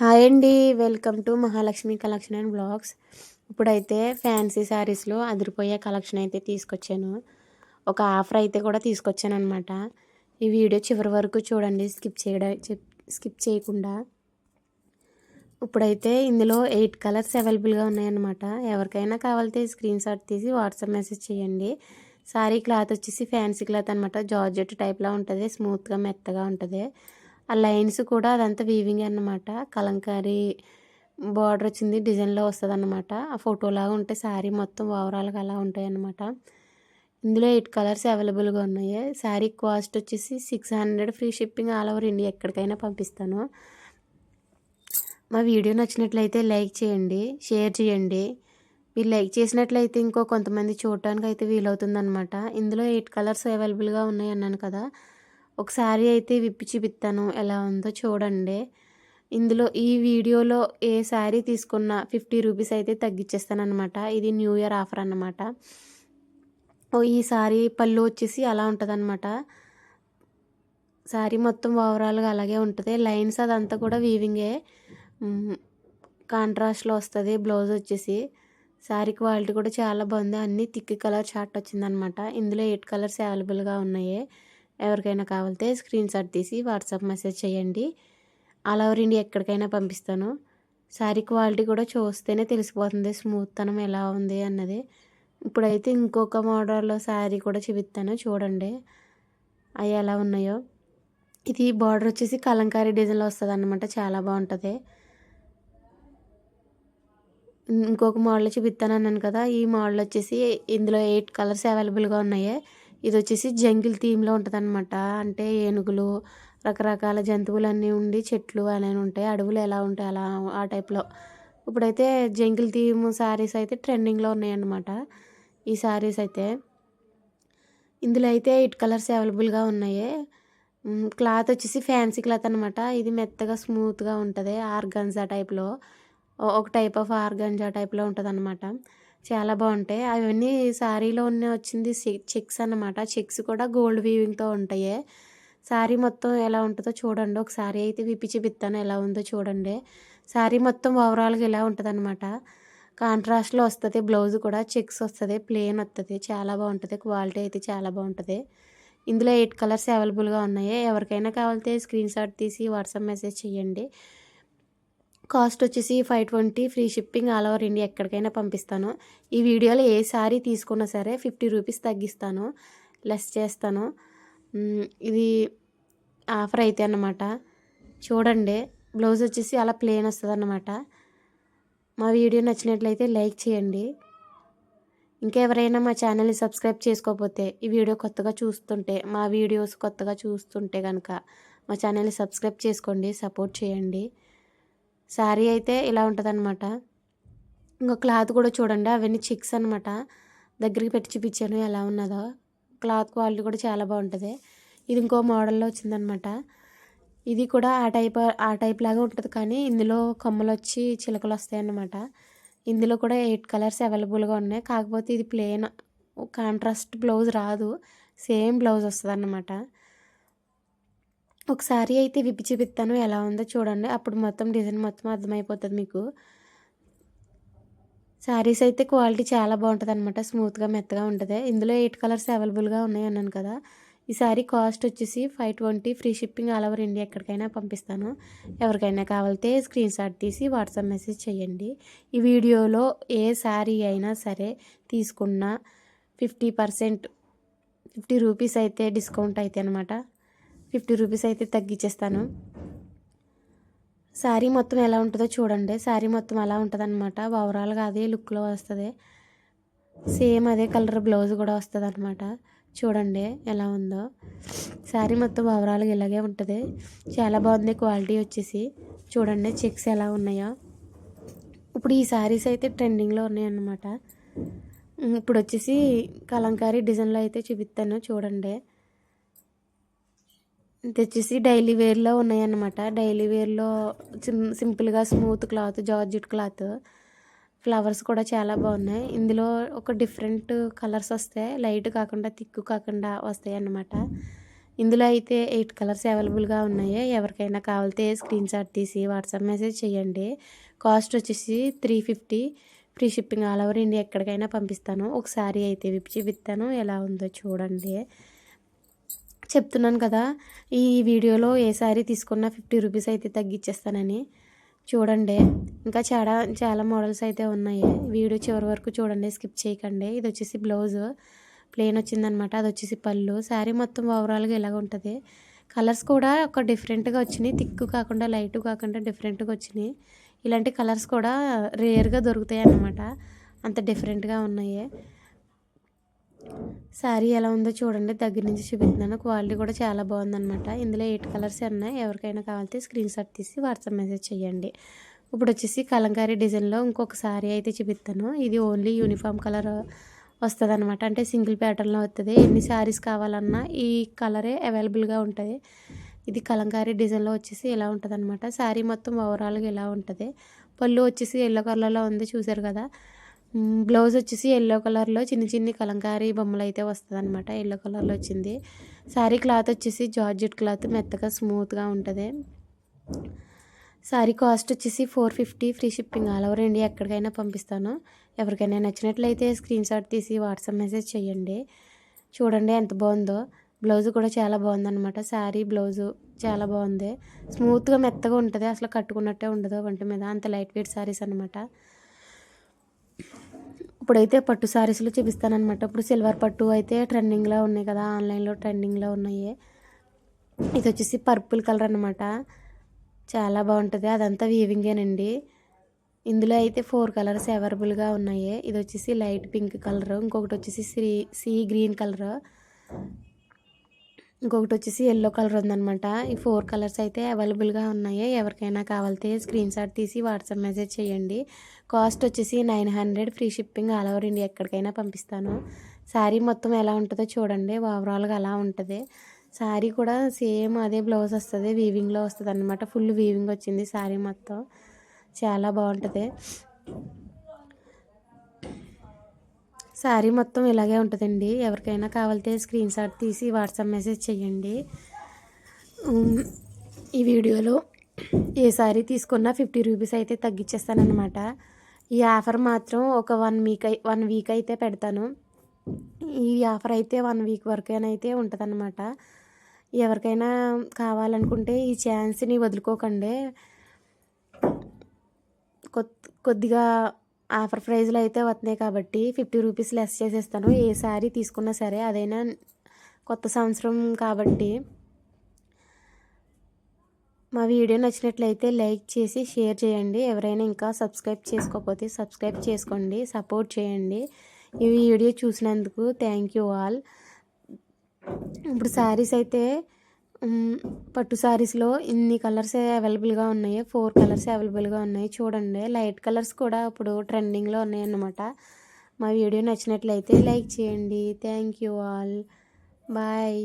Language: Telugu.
హాయ్ అండి. Welcome to Mahalakshmi collection and blogs. ఇప్పుడైతే ఫ్యాన్సీ శారీస్లో అదిరిపోయే కలెక్షన్ అయితే తీసుకొచ్చాను. ఒక ఆఫర్ అయితే కూడా తీసుకొచ్చాను అనమాట ఈ వీడియో చివరి వరకు చూడండి. స్కిప్ చేయడం స్కిప్ చేయకుండా. ఇప్పుడైతే ఇందులో ఎయిట్ కలర్స్ అవైలబుల్గా ఉన్నాయన్నమాట. ఎవరికైనా కావాలితే స్క్రీన్ షాట్ తీసి వాట్సాప్ మెసేజ్ చేయండి. సారీ క్లాత్ వచ్చేసి ఫ్యాన్సీ క్లాత్ అనమాట జార్జెట్ టైప్లో ఉంటుంది. స్మూత్గా మెత్తగా ఉంటుంది. ఆ లైన్స్ కూడా అదంతా వీవింగ్ అనమాట కలంకారీ బార్డర్ వచ్చింది డిజైన్లో వస్తుంది అనమాట ఆ ఫోటోలాగా ఉంటే శారీ మొత్తం ఓవరాల్గా అలా ఉంటాయి అన్నమాట ఇందులో ఎయిట్ కలర్స్ అవైలబుల్గా ఉన్నాయి. శారీ కాస్ట్ వచ్చేసి six hundred free shipping all over India ఎక్కడికైనా పంపిస్తాను. మా వీడియో నచ్చినట్లయితే లైక్ చేయండి షేర్ చేయండి. మీరు లైక్ చేసినట్లయితే ఇంకో కొంతమంది చూడటానికి అయితే వీలవుతుందనమాట ఇందులో ఎయిట్ కలర్స్ అవైలబుల్గా ఉన్నాయి అన్నాను కదా. ఒక శారీ అయితే విప్పి చూపిస్తాను ఎలా ఉందో చూడండి. ఇందులో ఈ వీడియోలో ఏ శారీ తీసుకున్నా ఫిఫ్టీ రూపీస్ అయితే తగ్గించేస్తానమాట అనమాట ఇది న్యూ ఇయర్ ఆఫర్ అనమాట ఈ శారీ పళ్ళు వచ్చేసి అలా ఉంటుంది అనమాట శారీ మొత్తం ఓవరాల్గా అలాగే ఉంటుంది. లైన్స్ అదంతా కూడా వీవింగే. కాంట్రాస్ట్లో వస్తుంది బ్లౌజ్ వచ్చేసి. శారీ క్వాలిటీ కూడా చాలా బాగుంది. అన్నీ థిక్ కలర్ షార్ట్ వచ్చిందనమాట ఇందులో ఎయిట్ కలర్స్ అవైలబుల్గా ఉన్నాయి. ఎవరికైనా కావాలితే స్క్రీన్ షాట్ తీసి వాట్సాప్ మెసేజ్ చేయండి. ఆల్ ఓవర్ ఇండియా ఎక్కడికైనా పంపిస్తాను. శారీ క్వాలిటీ కూడా చూస్తేనే తెలిసిపోతుంది స్మూత్తనం ఎలా ఉంది అన్నది. ఇప్పుడైతే ఇంకొక మోడల్లో శారీ కూడా చూపిస్తాను చూడండి. అవి ఎలా ఉన్నాయో. ఇది బార్డర్ వచ్చేసి కలంకారీ డిజైన్లో వస్తుంది అనమాట చాలా బాగుంటుంది. ఇంకొక మోడల్ చూపిస్తాను అన్నాను కదా ఈ మోడల్ వచ్చేసి ఇందులో ఎయిట్ కలర్స్ అవైలబుల్గా ఉన్నాయి. ఇది వచ్చేసి జంగిల్ థీమ్లో ఉంటుంది అనమాట అంటే ఏనుగులు రకరకాల జంతువులన్నీ ఉండి చెట్లు అనేవి ఉంటాయి. అడవులు ఎలా ఉంటాయి అలా ఆ టైప్లో. ఇప్పుడైతే జంగిల్ థీమ్ శారీస్ అయితే ట్రెండింగ్లో ఉన్నాయన్నమాట. ఈ శారీస్ అయితే. ఇందులో అయితే ఇట్ కలర్స్ అవైలబుల్గా ఉన్నాయి. క్లాత్ వచ్చేసి ఫ్యాన్సీ క్లాత్ అనమాట ఇది మెత్తగా స్మూత్గా ఉంటుంది. ఆర్గన్జా టైప్లో. ఒక టైప్ ఆఫ్ ఆర్గన్జా టైప్లో ఉంటుంది అనమాట చాలా బాగుంటాయి. అవన్నీ శారీలో ఉన్న వచ్చింది చెక్స్ అనమాట చెక్స్ కూడా గోల్డ్ వీవింగ్తో ఉంటాయి. శారీ మొత్తం ఎలా ఉంటుందో చూడండి. ఒక శారీ అయితే విప్పి చూపిస్తాను ఎలా ఉందో చూడండి. శారీ మొత్తం ఓవరాల్గా ఎలా ఉంటుంది అనమాట కాంట్రాస్ట్లో వస్తుంది బ్లౌజ్ కూడా చెక్స్ వస్తుంది ప్లెయిన్ వస్తుంది చాలా బాగుంటుంది. క్వాలిటీ అయితే చాలా బాగుంటుంది. ఇందులో ఎయిట్ కలర్స్ అవైలబుల్గా ఉన్నాయి. ఎవరికైనా కావాలితే స్క్రీన్ షాట్ తీసి వాట్సాప్ మెసేజ్ చేయండి. కాస్ట్ వచ్చేసి five twenty free shipping all over India ఎక్కడికైనా పంపిస్తాను. ఈ వీడియోలో ఏ శారీ తీసుకున్నా సరే ఫిఫ్టీ రూపీస్ తగ్గిస్తాను. లెస్ చేస్తాను. ఇది ఆఫర్ అయితే అన్నమాట. చూడండి బ్లౌజ్ వచ్చేసి అలా ప్లేన్ వస్తుంది అన్నమాట మా వీడియో నచ్చినట్లయితే లైక్ చేయండి. ఇంకెవరైనా మా ఛానల్ని సబ్స్క్రైబ్ చేసుకోకపోతే ఈ వీడియో కొత్తగా చూస్తుంటే మా వీడియోస్ కొత్తగా చూస్తుంటే కనుక మా ఛానల్ని సబ్స్క్రైబ్ చేసుకోండి సపోర్ట్ చేయండి. శారీ అయితే ఇలా ఉంటుంది అనమాట ఇంకా క్లాత్ కూడా చూడండి అవన్నీ చిక్స్ అనమాట దగ్గరికి పెట్టి చూపించాను ఎలా ఉన్నదో. క్లాత్ క్వాలిటీ కూడా చాలా బాగుంటుంది. ఇది ఇంకో మోడల్లో వచ్చిందనమాట ఇది కూడా ఆ టైప్ ఆ టైప్ లాగా ఉంటుంది కానీ ఇందులో కొమ్మలు వచ్చి చిలకలు వస్తాయి అన్నమాట ఇందులో కూడా ఎయిట్ కలర్స్ అవైలబుల్గా ఉన్నాయి. కాకపోతే ఇది ప్లెయిన్ కాంట్రాస్ట్ బ్లౌజ్ రాదు. సేమ్ బ్లౌజ్ వస్తుంది అన్నమాట ఒకసారి అయితే విప్పి చూపిస్తాను ఎలా ఉందో చూడండి. అప్పుడు మొత్తం డిజైన్ మొత్తం అర్థమైపోతుంది మీకు. శారీస్ అయితే క్వాలిటీ చాలా బాగుంటుంది అనమాట స్మూత్గా మెత్తగా ఉంటుంది. ఇందులో ఎయిట్ కలర్స్ అవైలబుల్గా ఉన్నాయి అన్నాను కదా. ఈ శారీ కాస్ట్ వచ్చేసి five twenty free shipping all over India ఎక్కడికైనా పంపిస్తాను. ఎవరికైనా కావాలితే స్క్రీన్ షాట్ తీసి వాట్సాప్ మెసేజ్ చేయండి. ఈ వీడియోలో ఏ శారీ అయినా సరే తీసుకున్న ఫిఫ్టీ పర్సెంట్ ఫిఫ్టీ రూపీస్ అయితే డిస్కౌంట్ అయితే అనమాట ఫిఫ్టీ రూపీస్ అయితే తగ్గించేస్తాను శారీ మొత్తం ఎలా ఉంటుందో చూడండి. శారీ మొత్తం అలా ఉంటుంది అనమాట ఓవరాల్గా అదే లుక్లో వస్తుంది. సేమ్ అదే కలర్ బ్లౌజ్ కూడా వస్తుంది అనమాట చూడండి ఎలా ఉందో. శారీ మొత్తం ఓవరాల్గా ఇలాగే ఉంటుంది. చాలా బాగుంది క్వాలిటీ వచ్చేసి. చూడండి చెక్స్ ఎలా ఉన్నాయో. ఇప్పుడు ఈ శారీస్ అయితే ట్రెండింగ్లో ఉన్నాయన్నమాట. ఇప్పుడు వచ్చేసి కలంకారీ డిజైన్లో అయితే చూపిస్తాను. చూడండి. తెచ్చేసి డైలీ వేర్లో ఉన్నాయన్నమాట. డైలీ వేర్లో సింపుల్గా smooth cloth georgette cloth flowers కూడా చాలా బాగున్నాయి. ఇందులో ఒక డిఫరెంట్ కలర్స్ వస్తాయి లైట్ కాకుండా తిక్కు కాకుండా వస్తాయి అన్నమాట ఇందులో అయితే ఎయిట్ కలర్స్ అవైలబుల్గా ఉన్నాయి. ఎవరికైనా కావాలితే స్క్రీన్ షాట్ తీసి వాట్సాప్ మెసేజ్ చేయండి. కాస్ట్ వచ్చేసి three fifty. Free shipping all over India ఎక్కడికైనా పంపిస్తాను. ఒకసారి అయితే విప్పి చూపిస్తాను ఎలా ఉందో చూడండి. చెప్తున్నాను కదా ఈ వీడియోలో ఏ సారీ తీసుకున్నా ఫిఫ్టీ రూపీస్ అయితే తగ్గించేస్తానని చూడండి ఇంకా చాలా చాలా మోడల్స్ అయితే ఉన్నాయి. వీడియో చివరి వరకు చూడండి స్కిప్ చేయకండి. ఇది వచ్చేసి బ్లౌజ్ ప్లెయిన్ వచ్చిందనమాట. అది వచ్చేసి పళ్ళు. శారీ మొత్తం ఓవరాల్గా ఇలాగ ఉంటుంది. కలర్స్ కూడా ఒక డిఫరెంట్గా వచ్చినాయి. థిక్ కాకుండా లైట్ కాకుండా డిఫరెంట్గా వచ్చినాయి. ఇలాంటి కలర్స్ కూడా రేర్గా దొరుకుతాయి అన్నమాట అంత డిఫరెంట్గా ఉన్నాయి. శారీ ఎలా ఉందో చూడండి. దగ్గర నుంచి చూపిస్తున్నాను. క్వాలిటీ కూడా చాలా బాగుందన్నమాట. ఇందులో ఎయిట్ కలర్స్ ఉన్నాయి. ఎవరికైనా కావాలితే స్క్రీన్ షాట్ తీసి వాట్సాప్ మెసేజ్ చేయండి. ఇప్పుడు వచ్చేసి కలంకారీ డిజైన్లో ఇంకొక శారీ అయితే చూపిస్తాను. ఇది ఓన్లీ యూనిఫామ్ కలర్ వస్తుంది అనమాట అంటే సింగిల్ ప్యాటర్న్లో వస్తుంది. ఎన్ని శారీస్ కావాలన్నా ఈ కలరే అవైలబుల్గా ఉంటుంది. ఇది కలంకారీ డిజైన్లో వచ్చేసి ఇలా ఉంటుంది అనమాట శారీ మొత్తం ఓవరాల్గా ఇలా ఉంటుంది? పళ్ళు వచ్చేసి ఎల్లో కలర్లో ఉంది. చూసారు కదా. బ్లౌజ్ వచ్చేసి ఎల్లో కలర్లో చిన్న చిన్ని కలంకారీ బొమ్మలు అయితే వస్తుంది అనమాట ఎల్లో కలర్లో వచ్చింది. శారీ క్లాత్ వచ్చేసి జార్జెట్ క్లాత్ మెత్తగా స్మూత్గా ఉంటుంది. శారీ కాస్ట్ వచ్చేసి four fifty free shipping all over India ఎక్కడికైనా పంపిస్తాను. ఎవరికైనా నచ్చినట్లయితే స్క్రీన్ షాట్ తీసి వాట్సాప్ మెసేజ్ చేయండి. చూడండి ఎంత బాగుందో. బ్లౌజ్ కూడా చాలా బాగుందన్నమాట. శారీ బ్లౌజు చాలా బాగుంది. స్మూత్గా మెత్తగా ఉంటుంది. అసలు కట్టుకున్నట్టే ఉండదు వంటి మీద. అంత లైట్ వెయిట్ శారీస్ అనమాట ఇప్పుడైతే పట్టు శారీస్లో చూపిస్తానమాట ఇప్పుడు సిల్వర్ పట్టు అయితే ట్రెండింగ్లో ఉన్నాయి కదా ఆన్లైన్లో ట్రెండింగ్లో ఉన్నాయి. ఇది వచ్చేసి పర్పుల్ కలర్ అనమాట చాలా బాగుంటుంది. అదంతా వీవింగేనండి ఇందులో అయితే ఫోర్ కలర్స్ అవైలబుల్గా ఉన్నాయి. ఇది వచ్చేసి లైట్ పింక్ కలర్ ఇంకొకటి వచ్చేసి సీ సీ గ్రీన్ కలర్ ఇంకొకటి వచ్చేసి ఎల్లో కలర్ ఉందనమాట ఈ ఫోర్ కలర్స్ అయితే అవైలబుల్గా ఉన్నాయి? ఎవరికైనా కావాలితే స్క్రీన్ షాట్ తీసి వాట్సాప్ మెసేజ్ చేయండి. కాస్ట్ వచ్చేసి nine hundred free shipping all over India ఎక్కడికైనా పంపిస్తాను. శారీ మొత్తం ఎలా ఉంటుందో చూడండి. ఓవరాల్గా అలా ఉంటుంది. శారీ కూడా సేమ్ అదే బ్లౌజ్ వస్తుంది వీవింగ్లో వస్తుంది అనమాట ఫుల్ వీవింగ్ వచ్చింది శారీ మొత్తం. చాలా బాగుంటుంది. శారీ మొత్తం ఇలాగే ఉంటుందండి. ఎవరికైనా కావాలితే స్క్రీన్ షాట్ తీసి వాట్సాప్ మెసేజ్ చేయండి ఈ వీడియోలో ఏ శారీ తీసుకున్నా ఫిఫ్టీ రూపీస్ అయితే తగ్గించేస్తానమాట ఈ ఆఫర్ మాత్రం ఒక వన్ వీక్ వన్ వీక్ అయితే పెడతాను. ఈ ఆఫర్ అయితే వన్ వీక్ వరకేనైతే ఉంటుందన్నమాట. ఎవరికైనా కావాలనుకుంటే ఈ ఛాన్స్ని వదులుకోకండి. కొద్దిగా ఆఫర్ ప్రైజ్లో అయితే వస్తున్నాయి కాబట్టి ఫిఫ్టీ రూపీస్ లెస్ చేసేస్తాను. ఏ శారీ తీసుకున్నా సరే అదైనా కొత్త సంవత్సరం కాబట్టి మా వీడియో నచ్చినట్లయితే లైక్ చేసి షేర్ చేయండి. ఎవరైనా ఇంకా సబ్స్క్రైబ్ చేసుకోకపోతే సబ్స్క్రైబ్ చేసుకోండి సపోర్ట్ చేయండి. ఈ వీడియో చూసినందుకు థ్యాంక్ యూ ఆల్. ఇప్పుడు శారీస్ అయితే పట్టు శారీస్లో ఇన్ని కలర్స్ అవైలబుల్గా ఉన్నాయి. ఫోర్ కలర్స్ అవైలబుల్గా ఉన్నాయి. చూడండి లైట్ కలర్స్ కూడా ఇప్పుడు ట్రెండింగ్లో ఉన్నాయన్నమాట. మా వీడియో నచ్చినట్లయితే లైక్ చేయండి. Thank you all. బాయ్.